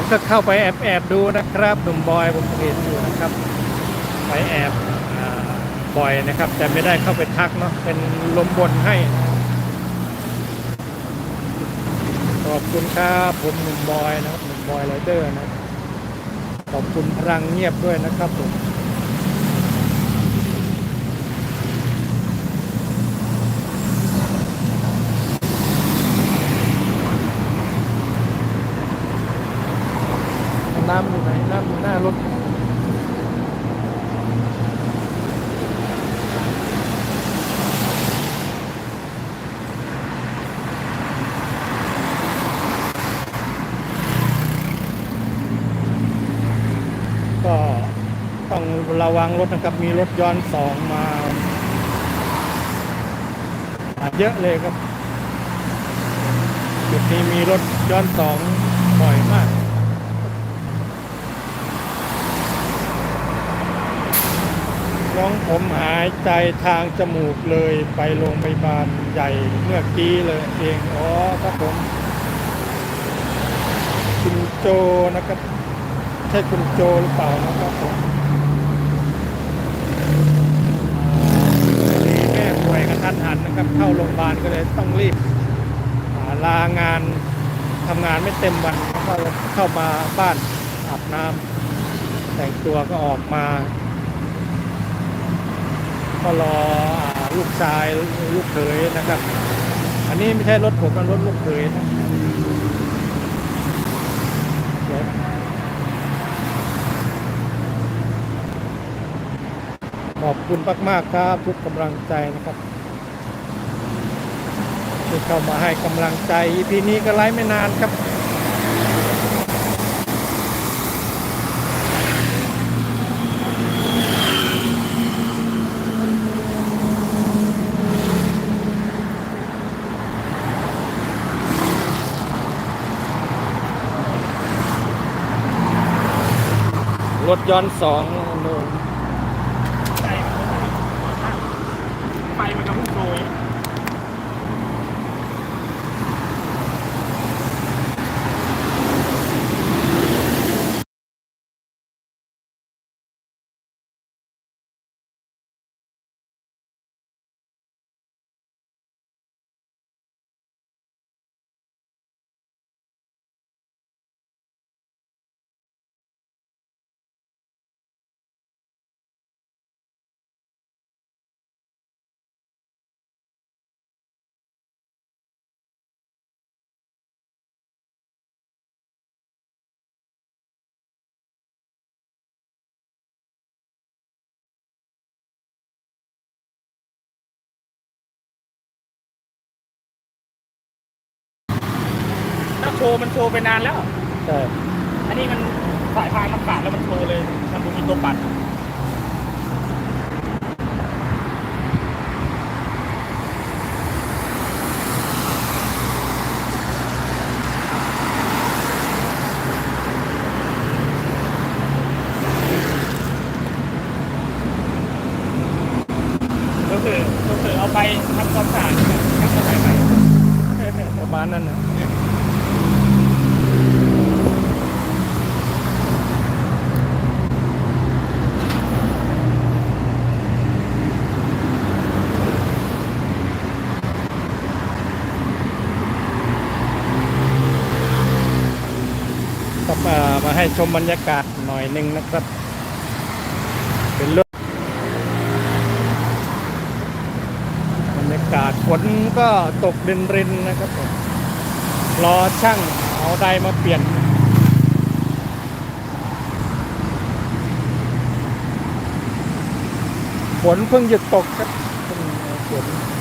ผมก็เข้าไปแอบแอบดูนะครับหนุ่มบอยผมเห็นอยู่นะครับ ไปแอบอบ่อยนะครับ แต่ไม่ได้เข้าไปทักเนาะเป็นลมบนให้ ขอบคุณครับผมหนุ่มบอยนะครับหนุ่มบอยไรเดอร์นะขอบคุณพลังเงียบด้วยนะครับผม น้ำอยู่ไหน น้ำอยู่หน้ารถก็ต้องระวังรถนะครับ มีรถย้อนสองมาเยอะเลยครับ จุดนี้มีรถย้อนสองบ่อยมาก น้องผมหายใจทางจมูกเลยไปโรงพยาบาลใหญ่เมื่อกี้เลยเอง อ๋อครับผมคุณโจนะครับ ใช่คุณโจหรือเปล่านะครับผมนนี้แม่ป่วยกระทันหันนะครับ เข้าโรงพยาบาลก็เลยต้องรีบลางานทำงานไม่เต็มวันก็เข้ามาบ้านอาบน้ำแต่งตัวก็ออกมา ก็รอลูกชายลูกเขยนะครับ อันนี้ไม่ใช่รถผมมันรถลูกเขยนะขอบคุณมากๆครับ ทุกกำลังใจนะครับที่เข้ามาให้กำลังใจ EP นี้ก็ไลฟ์ไม่นานครับ รถย้อนสอง โชว์มันโชว์ไปนานแล้ว ใช่อันนี้มันสายพานมันขาดแล้วมันโชว์เลยมันดูมีตัวปัดก็คือก็คือเอาไปทำความสะอาดทำความสะอาดใหม่ประมาณนั้นนะก็ มาให้ชมบรรยากาศหน่อยหนึ่งนะครับ เป็นเรถบรรยากาศฝนก็ตกรินรินๆนะครับผมรอช่างเอาไดมาเปลี่ยนฝนเพิ่งหยุดตกครับฝน